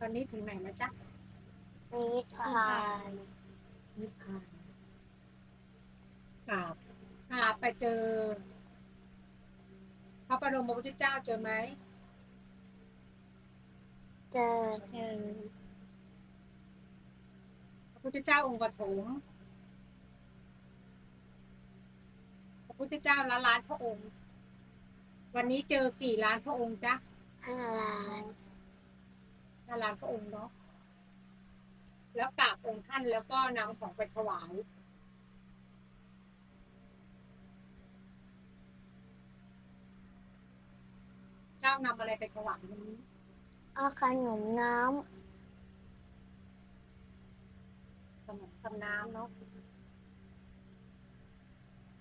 ตอนนี้ถึงไหนแล้วจ๊ะนิทานนิพพานกราบกราบไปเจอ พระบรมพุทธเจ้าเจอไหมเจอเจอพระพุทธเจ้าองค์ปฐมพระพุทธเจ้าละล้านพระองค์ วันนี้เจอกี่ล้านพระองค์จ๊ะห้าล้าน ละล้านพระองค์เนาะแล้วกราบองค์ท่านแล้วก็นำของไปถวายเจ้านำอะไรไปถวายวันนี้เอาขนมน้ขนมกับน้ำเนาะ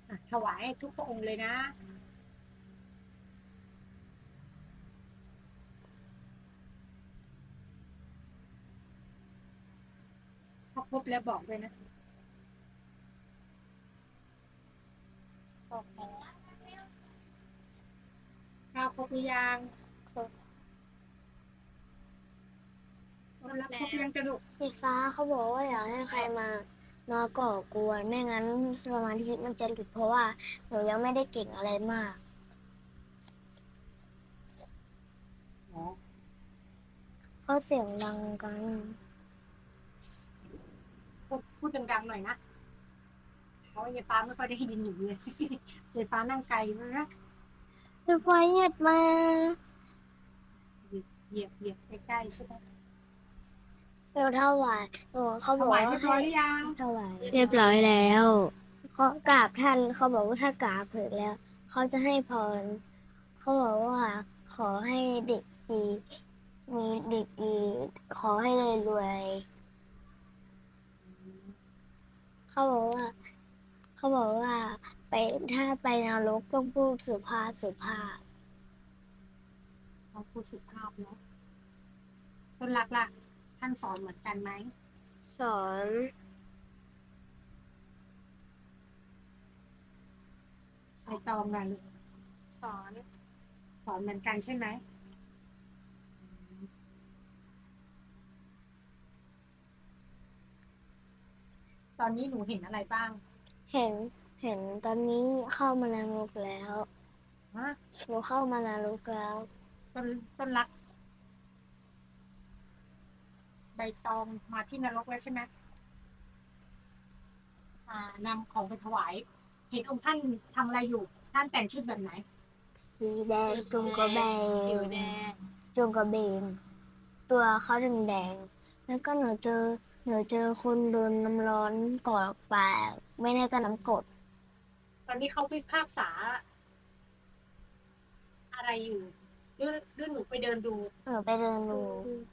อะถวายให้ทุกพระองค์เลยนะ พอครบแล้วบอกด้วยนะบอกแล้วข้าวครบหรือยังำครบรับครบหรือยังจะลูกพี่ฟ้าเขาบอกว่าอยากให้ใครมามาก่อกวนไม่งั้นสมาธิมันจะหลุดเพราะว่าหนูยังไม่ได้เก่งอะไรมากเขาเสียงดังกันพู ดพูดดังๆหน่อยนะเพราะยายฟ้าไม่ค่อยได้ยินหนูเลยยายฟ้านั่งไกลมากนะพี่ฟ้าเหยียดมาเหยียบเหยียบใกล้ๆใช่ไหมเร็วเท่าไหวหนูเขาถบอกวายว่าเรียบร้อยหรือยังเท่าไหวเรียบร้อยแล้วเขากราบท่านเขาบอกว่าถ้ากราบเสร็จแล้ว เขาจะให้พรเขาบอกว่าขอให้เด็กดีมีเด็กดีขอให้รวยๆ เขาบอกว่า เขาบอกว่า ไปถ้าไปนรกต้องพูดสุภาพสุภาพเขาพูดสุภาพเนาะต้นรักล่ะ ท่านสอนเหมือนกันไหมสอนใส่ตองกันลูกสอน สอนเหมือนกันใช่ไหม ตอนนี้หนูเห็นอะไรบ้าง เห็นเห็นตอนนี้เข้ามานรกแล้วฮะหนูเข้ามานรกแล้ว ต้นต้นรัก ใบตองมาที่นรกแล้วใช่ไหมอ่านำของไปถวาย เห็นองค์ท่านทำอะไรอยู่ ท่านแต่งชุดแบบไหน สีแดงจงกระเบผิวนแดงจงกระเบนตัวเขาแดงๆแล้วก็หนูเจอ หนูเจอคนโดนน้ำร้อนกอดปากไม่ได้ก็น้ำกรดตอนนี้เขาพิพากษา อะไรอยู่หรือหรือหนูไปเดินดู หนูไปเดินดู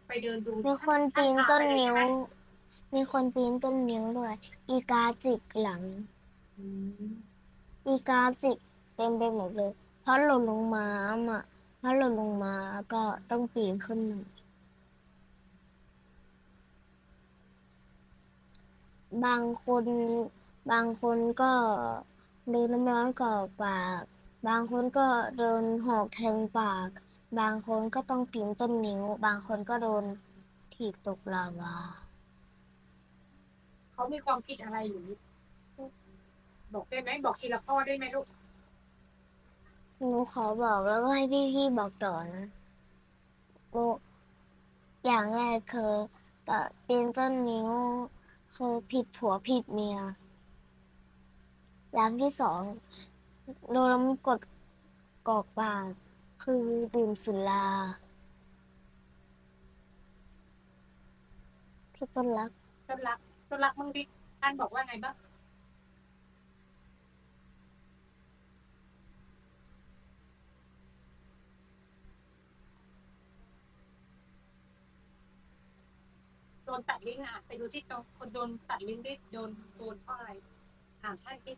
ไปเดินดูมีคนปีนต้นนิ้วท่าทางอะไรใช่ไหมมีคนปีนต้นนิ้วด้วยอีกาจิกหลังอืมอีกาจิกเต็มไปหมดเลย เพราะหล่นลงมาอะเพราะหล่นลงมาก็ต้องปีนขึ้นมา บางคนบางคนก็โดนน้ำร้อนกรอกปาก บางคนก็โดนหอกแทงปาก บางคนก็ต้องปีนต้นนิ้ว บางคนก็โดนถีบตกลาวา เขามีความผิดอะไรหรือบอกได้ไหมบอกทีละข้อได้ไหมลูกหนูขอบอกแล้วก็ให้พี่ๆบอกต่อนะโออย่างแรกคือต่อปีนต้นนิ้ว คือผิดผัวผิดเมีย อย่างที่สองโดนน้ำกรดกอกปากคือดื่มสุราพี่ต้นรักต้นรักต้นรักมึงดิท่านบอกว่าไงบ้าง นตัดลิ้นอะไปดูที่ตรงคนโดนตัดลิ้นได้โดนโดนเพราะอะไรถามท่านที่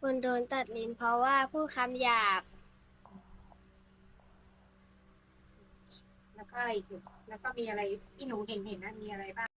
คนโดนตัดลิ้นเพราะว่าพูดคำหยาบแล้วก็อะไรอีกแล้วก็มีอะไรที่หนูเห็นเห็นนะมีอะไรบ้าง